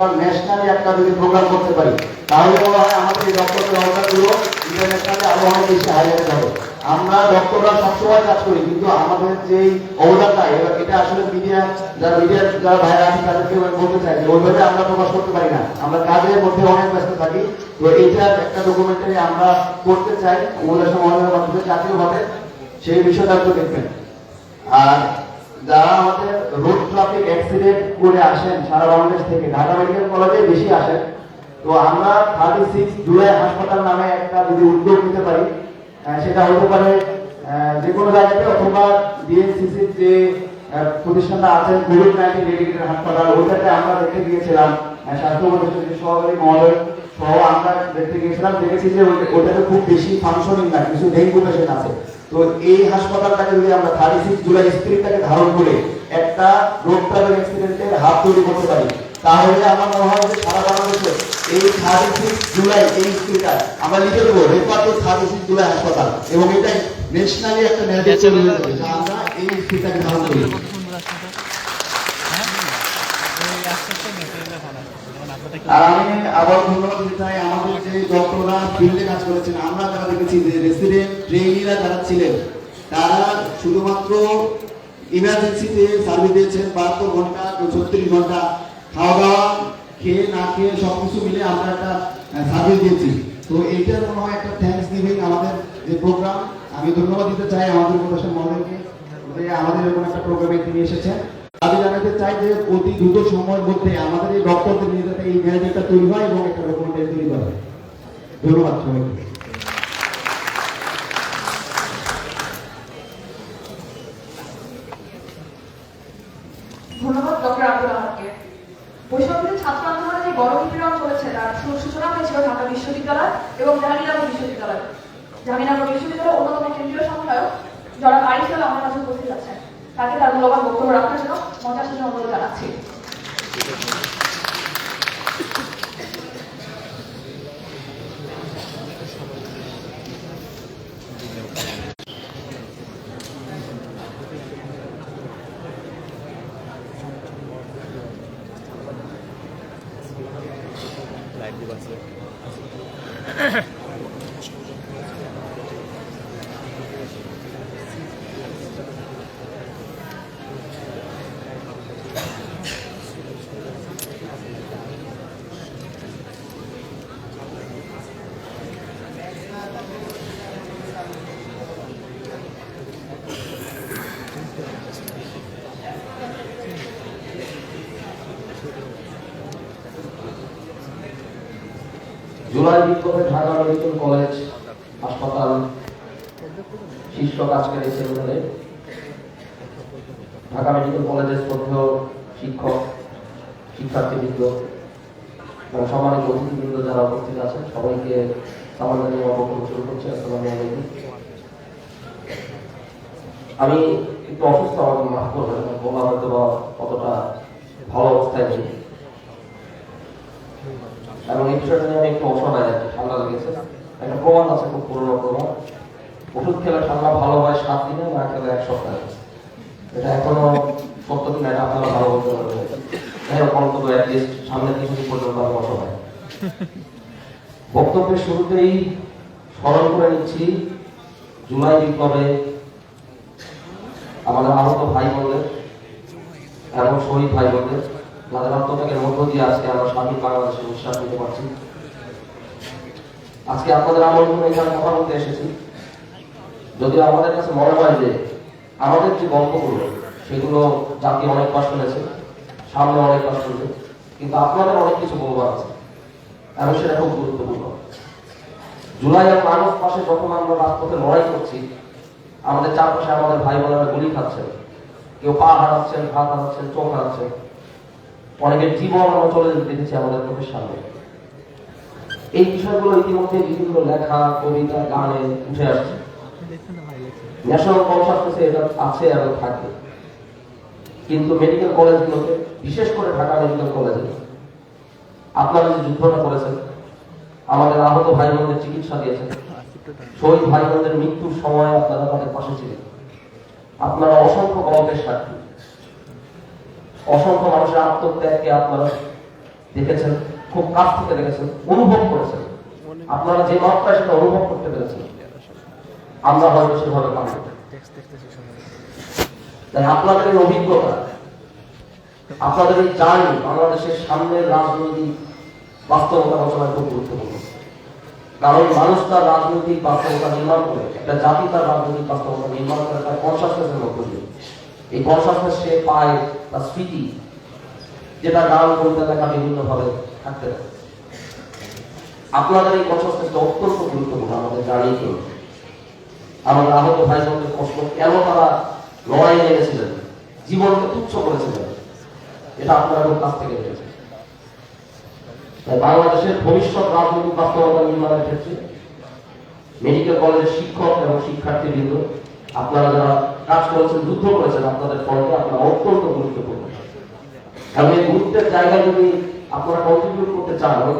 Nationally একটা যদি programme করতে পারি। তাহলে মনে হয় আমাদের ডক্টরের অবদানগুলো ইন্টারন্যাশনালি আরও অনেক বেশি হাইলাইট হবে। আমরা ডক্টররা সবসময় কাজ করি, কিন্তু আমাদের যে অবদানটা, এবার এটা আসলে মিডিয়া যারা মিডিয়ার যারা ভাইরা আছে, তাদেরকে বলতে চাই যে ওইভাবে আমরা প্রকাশ করতে পারি না। আমরা কাজের মধ্যে অনেক ব্যস্ত থাকি, তো এইটার একটা ডকুমেন্টারি আমরা করতে চাই ওগুলোর সমাধানের মাধ্যমে জাতীয়ভাবে। সেই বিষয়টা একটু দেখবেন। আর যারা আমাদের রোড ট্রাফিক অ্যাক্সিডেন্ট করে আসেন, সারা বাংলাদেশ থেকে, ঢাকা মেডিকেল কলেজে বেশি আসেন, তো আমরা থার্টি সিক্স জুলাই হাসপাতাল নামে একটা যদি উদ্যোগ নিতে পারি সেটা হতে পারে যে কোনো জায়গাতে অথবা ডিএনসিসি যে প্রতিষ্ঠানটা আছে কোভিড নাইন্টিন ডেডিকেটেড হাসপাতাল, ওইটাতে আমরা দেখতে গিয়েছিলাম স্বাস্থ্য উপদেষ্টা সহকারী মহোদয় সহ আমরা দেখতে গিয়েছিলাম, দেখেছি যে ওইটা- ওটাতে খুব বেশি ফাংশনিং না, কিছু ডেঙ্গু পেশেন্ট আছে। তো এই হাসপাতালটাকে যদি আমরা থার্টি সিক্স জুলাই স্পিরিটটাকে ধারণ করে একটা রোড ট্রাভেল অ্যাক্সিডেন্টের হাত তৈরি করতে পারি, তাহলে আমার মনে হয় যে সারা বাংলাদেশে এই থার্টি সিক্স জুলাই এই স্পিরিটটা আমরা লিখে দেবো refer to thirty six July হাসপাতাল এবং এটাই ন্যাশনালি একটা ন্যারেটিভ হয়ে আমরা এই স্পিরিটটাকে ধারণ করি। আর আমি আবার ধন্যবাদ দিতে চাই আমাদের যে ডক্টররা ফিল্ডে কাজ করেছেন, আমরা যারা দেখেছি যে রেসিডেন্ট ট্রেনিরা যারা ছিলেন, তারা শুধুমাত্র ইমার্জেন্সিতে সার্ভিস দিয়েছেন বাহাত্তর ঘণ্টা ছত্রিশ ঘণ্টা। খাওয়া দাওয়া, খেয়ে না খেয়ে সব কিছু মিলে আমরা একটা সার্ভিস দিয়েছি। তো এইটার মনে হয় একটা থ্যাঙ্কস গিভিং আমাদের যে প্রোগ্রাম আমি ধন্যবাদ দিতে চাই আমাদের মহোদয়কে যে আমাদের এরকম একটা প্রোগ্রামে তিনি এসেছেন। জানাতে চাই যে অতি দ্রুত সময়ের মধ্যে আমাদের এই নিয়ে যাতে এই ম্যানেজারটা তৈরি হয় এবং একটা ডকুমেন্টারি তৈরি করা হয়। ধন্যবাদ সবাইকে। বিপ্লব চলেছে বিশ্ববিদ্যালয় এবং জাহাঙ্গীরনগর বিশ্ববিদ্যালয়। জাহাঙ্গীরনগর বিশ্ববিদ্যালয়ের অন্যতম কেন্দ্রীয় সংখ্যায়ক যারা আরিফ কাছে উপস্থিত আছেন। তাকে তার মূল্যবান বক্তব্য রাখার জন্য মঞ্চার সাথে অনুরোধ জানাচ্ছি। জুলাই বিপ্লবে ঢাকা মেডিকেল কলেজ হাসপাতাল শীর্ষক আজকের এই সেমিনারে ঢাকা মেডিকেল কলেজের শ্রদ্ধেয় শিক্ষক, শিক্ষার্থীবৃন্দ এবং সম্মানিত অতিথিবৃন্দ যারা উপস্থিত আছেন, সবাইকে সামান্য অবগত শুরু করছি। আসসালামু আলাইকুম। আমি একটু অসুস্থ আমাকে মাফ করবেন বলা হয়তো বা অতটা ভালো অবস্থায় নেই। এবং এই বিষয়টা নিয়ে আমি একটু অসহায় আছি ঠান্ডা লেগেছে একটা প্রমাণ আছে খুব পুরোনো প্রমাণ। ওষুধ খেলে ঠান্ডা ভালো হয় সাত দিনে, না খেলে এক সপ্তাহে। এটা এখনও সত্য দিন এটা আপনারা ভালো বলতে পারবেন। হোক, অন্তত অ্যাটলিস্ট সামনের কিছুদিন পর্যন্ত আমি অসহায় বক্তব্যের শুরুতেই স্মরণ করে নিচ্ছি, জুলাই বিপ্লবে আমাদের আহত ভাই বোনদের এবং শহীদ ভাই বোনদের। যাদের আত্মত্যাগের মধ্য দিয়ে আজকে আমরা স্বাধীন বাংলাদেশে নিঃশ্বাস নিতে পারছি। আজকে আপনাদের আমন্ত্রণ এখানে কথা বলতে এসেছি। যদিও আমাদের কাছে মনে হয় যে আমাদের যে গল্পগুলো, সেগুলো জাতি অনেক কষ্ট শুনেছে সামনে অনেক কষ্ট শুনবে কিন্তু আপনাদের অনেক কিছু বলবার আছে, এবং সেটা খুব গুরুত্বপূর্ণ। জুলাই এবং আগস্ট মাসে যখন আমরা রাজপথে লড়াই করছি, আমাদের চারপাশে আমাদের ভাই বোনেরা গুলি খাচ্ছেন, কেউ পা হারাচ্ছেন, হাত হারাচ্ছেন, চোখ হারাচ্ছেন। অনেকের জীবন আমরা চলে যেতে দেখেছি আমাদের চোখের সামনে। এই বিষয়গুলো ইতিমধ্যে বিভিন্ন লেখা, কবিতা, গানে উঠে আসছে। ন্যাশনাল কনসাসনেসে এটা আছে এবং থাকে। কিন্তু মেডিকেল কলেজগুলোতে বিশেষ করে ঢাকা মেডিকেল কলেজে আপনারা যে যুদ্ধটা করেছেন, আমাদের আহত ভাই বোনদের চিকিৎসা দিয়েছেন, শহীদ ভাই বোনদের মৃত্যুর সময় আপনারা তাদের পাশে ছিলেন। আপনারা অসংখ্য গল্পের সাক্ষী। অসংখ্য মানুষের আত্মত্যাগকে আপনারা দেখেছেন, খুব কাছ থেকে দেখেছেন, অনুভব করেছেন। আপনারা যে মাত্রায় সেটা অনুভব করতে পেরেছেন। আমরা হয়তো সেভাবে পারি তাই আপনাদের অভিজ্ঞতা, আপনাদের এই জার্নি বাংলাদেশের সামনের রাজনৈতিক বাস্তবতা রচনায় খুব গুরুত্বপূর্ণ। কারণ মানুষ তার রাজনৈতিক বাস্তবতা নির্মাণ করে, একটা জাতি তার রাজনৈতিক বাস্তবতা নির্মাণ করে, তার কনসাসনেসের মধ্য দিয়ে। এই কনসাসনেস সে পায় তার স্মৃতি, যেটা গান বলতে লেখা বিভিন্ন ভাবে থাকতে পারে। আপনাদের এই কনসাসনেসটা অত্যন্ত গুরুত্বপূর্ণ আমাদের জার্নিকে আমাদের আহত ভাই বোনদের কষ্ট, কেন তারা লড়াই নেমেছিলেন? জীবনকে তুচ্ছ করেছিলেন। এটা আপনারা কাছ থেকে বাংলাদেশের ভবিষ্যৎ রাজনৈতিক বাস্তবতা নির্মাণের ক্ষেত্রে মেডিকেল কলেজের শিক্ষক এবং শিক্ষার্থীবৃন্দ, আপনারা যারা কাজ করেছেন, যুদ্ধ করেছেন, আপনাদের ফলটা আপনারা অত্যন্ত গুরুত্বপূর্ণ। এবং এই গুরুত্বের জায়গায় যদি আপনারা কন্ট্রিবিউট করতে চান এবং